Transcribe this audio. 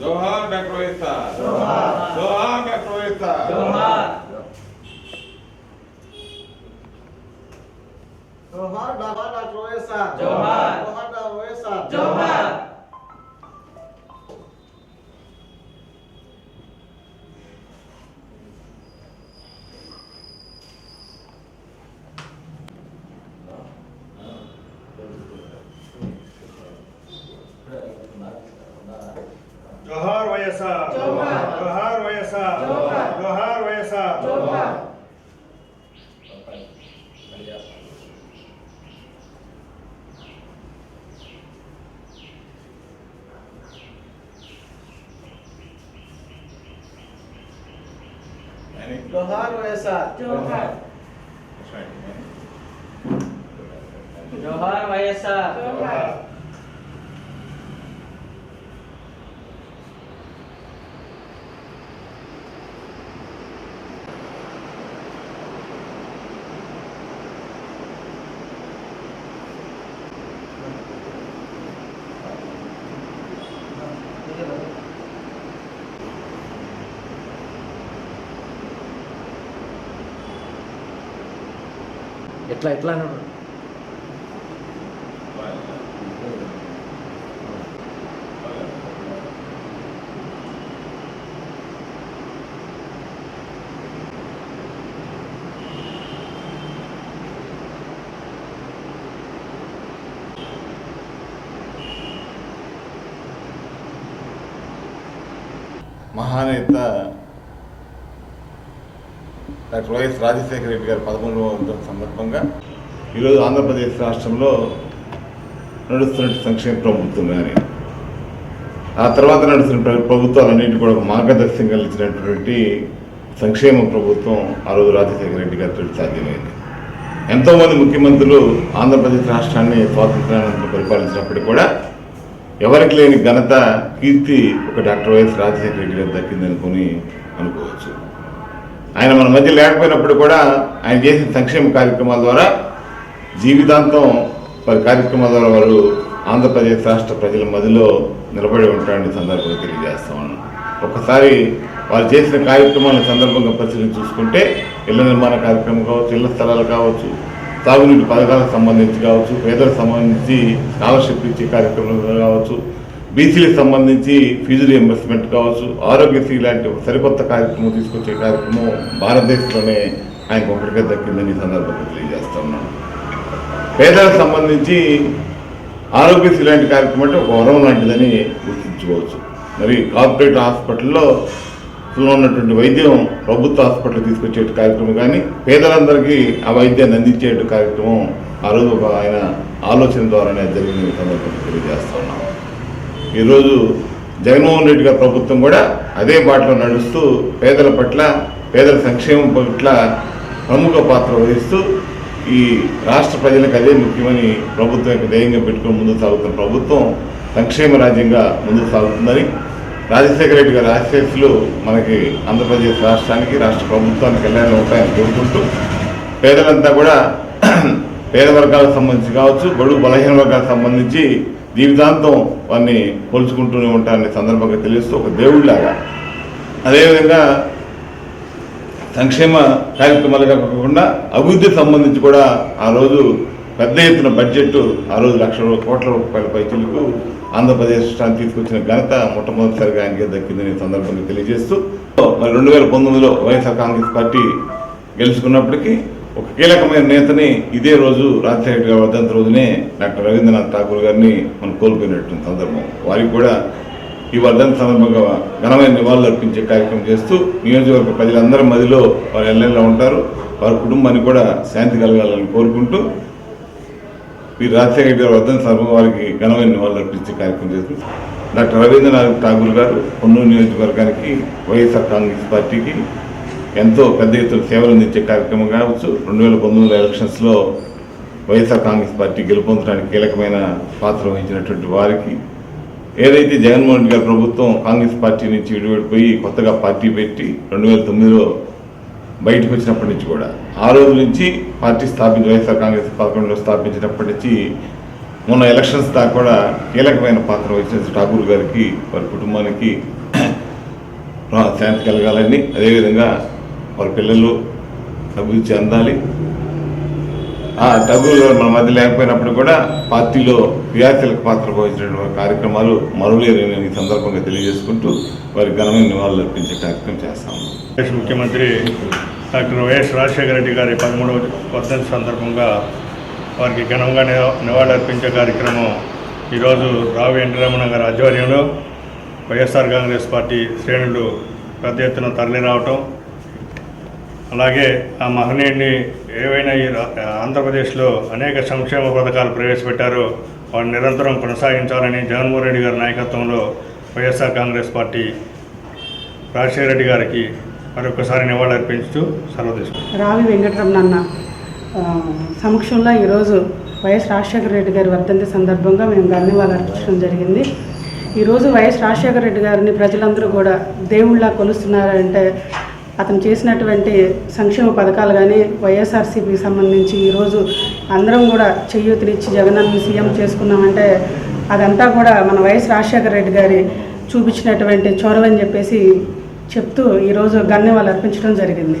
జోహార్ doctor YSR జోహార్. జోహార్ doctor YSR జోహార్. జోహార్ డాక్టర్ డాక్టర్ వైఎస్ఆర్ జోహార్. జోహార్ డాక్టర్ ವಯಸ್ಸ ಗಹಾರ್ ವಯಸ್ಸ ಗಹಾರ್ ವಯಸ್ಸ गहार वैसा जोहार जोहार वैसा जोहार ఎట్లా ఎట్లా అన్నాడు మహానేత డాక్టర్ వైఎస్ రాజశేఖర రెడ్డి గారి పదమూడవ వర్ధంతి సందర్భంగా ఈరోజు ఆంధ్రప్రదేశ్ రాష్ట్రంలో నడుస్తున్న సంక్షేమ ప్రభుత్వం కానీ ఆ తర్వాత నడుస్తున్న ప్రభుత్వాలన్నింటి కూడా ఒక మార్గదర్శకంగా ఇచ్చినటువంటి సంక్షేమ ప్రభుత్వం ఆ రోజు రాజశేఖర రెడ్డి గారితో సాధ్యమైంది. ఎంతోమంది ముఖ్యమంత్రులు ఆంధ్రప్రదేశ్ రాష్ట్రాన్ని స్వాతంత్రానంతరం పరిపాలించినప్పటికీ కూడా ఎవరికి లేని ఘనత కీర్తి ఒక డాక్టర్ వైఎస్ రాజశేఖర రెడ్డి గారు దక్కిందనుకుని అనుకోవచ్చు. ఆయన మన మధ్య లేకపోయినప్పుడు కూడా ఆయన చేసిన సంక్షేమ కార్యక్రమాల ద్వారా జీవితాంతం వారి కార్యక్రమాల ద్వారా వారు ఆంధ్రప్రదేశ్ రాష్ట్ర ప్రజల మధ్యలో నిలబడి ఉంటారని సందర్భంగా తెలియజేస్తా ఉన్నాను. ఒక్కసారి వారు చేసిన కార్యక్రమాల సందర్భంగా పరిశీలన చూసుకుంటే ఇళ్ళ నిర్మాణ కార్యక్రమం కావచ్చు ఇళ్ళ స్థలాలు కావచ్చు తాగునీటి పథకాలకు సంబంధించి కావచ్చు పేదలకు సంబంధించి స్కాలర్షిప్ ఇచ్చే కార్యక్రమం కావచ్చు బీసీలకు సంబంధించి ఫీజు రియంబర్స్మెంట్ కావచ్చు ఆరోగ్యశ్రీ లాంటి సరికొత్త కార్యక్రమం తీసుకొచ్చే కార్యక్రమం భారతదేశంలోనే ఆయనకు ఒకరికే దక్కిందని ఈ సందర్భంగా తెలియజేస్తా ఉన్నాను. పేదలకు సంబంధించి ఆరోగ్యశ్రీ లాంటి కార్యక్రమం అంటే ఒక వరం లాంటిదని గుర్తించుకోవచ్చు. మరి కార్పొరేట్ హాస్పిటల్లో ఉన్నటువంటి వైద్యం ప్రభుత్వ హాస్పిటల్ తీసుకొచ్చే కార్యక్రమం కానీ పేదలందరికీ ఆ వైద్యాన్ని అందించే కార్యక్రమం ఆ రోజు ఒక ఆయన ఆలోచన ద్వారానే జరిగిన సందర్భంగా తెలియజేస్తా ఉన్నాం ఈరోజు జగన్మోహన్ రెడ్డి గారి ప్రభుత్వం కూడా అదే బాటలో నడుస్తూ పేదల పట్ల పేదల సంక్షేమం పట్ల ప్రముఖ పాత్ర వహిస్తూ ఈ రాష్ట్ర ప్రజలకు అదే ముఖ్యమని ప్రభుత్వం యొక్క ధ్యేయంగా పెట్టుకుని ముందుకు సాగుతున్న ప్రభుత్వం సంక్షేమ రాజ్యంగా ముందుకు సాగుతుందని రాజశేఖర రెడ్డి గారి ఆశీస్సులు మనకి ఆంధ్రప్రదేశ్ రాష్ట్రానికి రాష్ట్ర ప్రభుత్వానికి కళ్యాణం ఉంటాయని కోరుకుంటూ పేదలంతా కూడా పేద వర్గాలకు సంబంధించి కావచ్చు బడుగు బలహీన వర్గాలకు సంబంధించి జీవితాంతం వారిని పోల్చుకుంటూనే ఉంటారనే సందర్భంగా తెలుస్తూ ఒక దేవుడిలాగా అదేవిధంగా సంక్షేమ కార్యక్రమాలు కాకుండా అభివృద్ధికి సంబంధించి కూడా ఆ రోజు పెద్ద ఎత్తున బడ్జెట్ ఆ రోజు లక్ష కోట్ల రూపాయల పైచులకు ఆంధ్రప్రదేశ్ రాష్ట్రానికి తీసుకొచ్చిన ఘనత మొట్టమొదటిసారిగా ఆయనకే దక్కిందని సందర్భంగా తెలియజేస్తూ మరి రెండు వేల పంతొమ్మిదిలో వైఎస్ఆర్ కాంగ్రెస్ పార్టీ గెలుచుకున్నప్పటికీ ఒక కీలకమైన నేతని ఇదే రోజు రాజశేఖర గారి వర్ధంతి రోజునే డాక్టర్ రవీంద్రనాథ్ ఠాకూర్ గారిని మనం కోల్పోయినటువంటి సందర్భం. వారికి కూడా ఈ వర్ధంత సందర్భంగా ఘనమైన నివాళులు అర్పించే కార్యక్రమం చేస్తూ నియోజకవర్గ ప్రజలందరి మదిలో వారు ఎల్లెల్లా ఉంటారు. వారి కుటుంబానికి కూడా శాంతి కలగాలని కోరుకుంటూ ఈ రాజశేఖర గారి వర్ధంత సందర్భంగా వారికి ఘనమైన నివాళులు అర్పించే కార్యక్రమం చేస్తూ డాక్టర్ రవీంద్రనాథ్ ఠాగూర్ గారు పొన్నూరు నియోజకవర్గానికి వైఎస్ఆర్ కాంగ్రెస్ పార్టీకి ఎంతో పెద్ద ఎత్తున సేవలు అందించే కార్యక్రమం కావచ్చు. రెండు వేల పంతొమ్మిది ఎలక్షన్స్లో వైఎస్ఆర్ కాంగ్రెస్ పార్టీ గెలుపొందడానికి కీలకమైన పాత్ర వహించినటువంటి వారికి ఏదైతే జగన్మోహన్ రెడ్డి గారి ప్రభుత్వం కాంగ్రెస్ పార్టీ నుంచి విడిపడిపోయి కొత్తగా పార్టీ పెట్టి రెండు వేల తొమ్మిదిలో బయటకు వచ్చినప్పటి నుంచి కూడా ఆ రోజు నుంచి పార్టీ స్థాపించి వైఎస్ఆర్ కాంగ్రెస్ పదకొండులో స్థాపించినప్పటి నుంచి మొన్న ఎలక్షన్స్ దాకా కూడా కీలకమైన పాత్ర వహించిన ఠాకూర్ గారికి వారి కుటుంబానికి శాంతి కలగాలని అదేవిధంగా వారి పిల్లలు అభివృద్ధి చెందాలి. ఆ డబ్బులు మన మధ్య లేకపోయినప్పుడు కూడా పార్టీలో విద్యార్థులకు పాత్ర పోయించినటువంటి కార్యక్రమాలు మరువలేరని ఈ సందర్భంగా తెలియజేసుకుంటూ వారికి ఘనమైన నివాళులు అర్పించే కార్యక్రమం చేస్తాము. ముఖ్యమంత్రి డాక్టర్ వైఎస్ రాజశేఖర రెడ్డి గారి పదమూడవ వర్ధంతి సందర్భంగా వారికి ఘనంగా నివా- నివాళులర్పించే కార్యక్రమం ఈరోజు రావు వెంకటరమణ గారి ఆధ్వర్యంలో వైఎస్ఆర్ కాంగ్రెస్ పార్టీ శ్రేణులు పెద్ద ఎత్తున తరలిరావటం. అలాగే ఆ మహనీయుడిని ఏవైనా ఈ ఆంధ్రప్రదేశ్లో అనేక సంక్షేమ పథకాలు ప్రవేశపెట్టారో వాటిని నిరంతరం కొనసాగించాలని జగన్మోహన్ రెడ్డి గారి నాయకత్వంలో YSR Congress party Rajasekhara Reddy గారికి మరొకసారి నివాళులర్పించుతూ సెలవు తీసుకుంటాం రావి వెంకటరమణ అన్న సమక్షంలో ఈరోజు వైఎస్ రాజశేఖర రెడ్డి గారి వర్ధంతి సందర్భంగా మేము ధన్యవాదాలు అర్పించడం జరిగింది. ఈరోజు వైఎస్ రాజశేఖర రెడ్డి గారిని ప్రజలందరూ కూడా దేవుళ్ళ కొలుస్తున్నారంటే అతను చేసినటువంటి సంక్షేమ పథకాలు కానీ వైఎస్ఆర్సీపీకి సంబంధించి ఈరోజు అందరం కూడా చేయూతనిచ్చి జగనన్న సీఎం చేసుకున్నామంటే అదంతా కూడా మన వైఎస్ రాజశేఖర రెడ్డి గారి చూపించినటువంటి చొరవని చెప్పేసి చెప్తూ ఈరోజు గన్యవాళ్ళు అర్పించడం జరిగింది.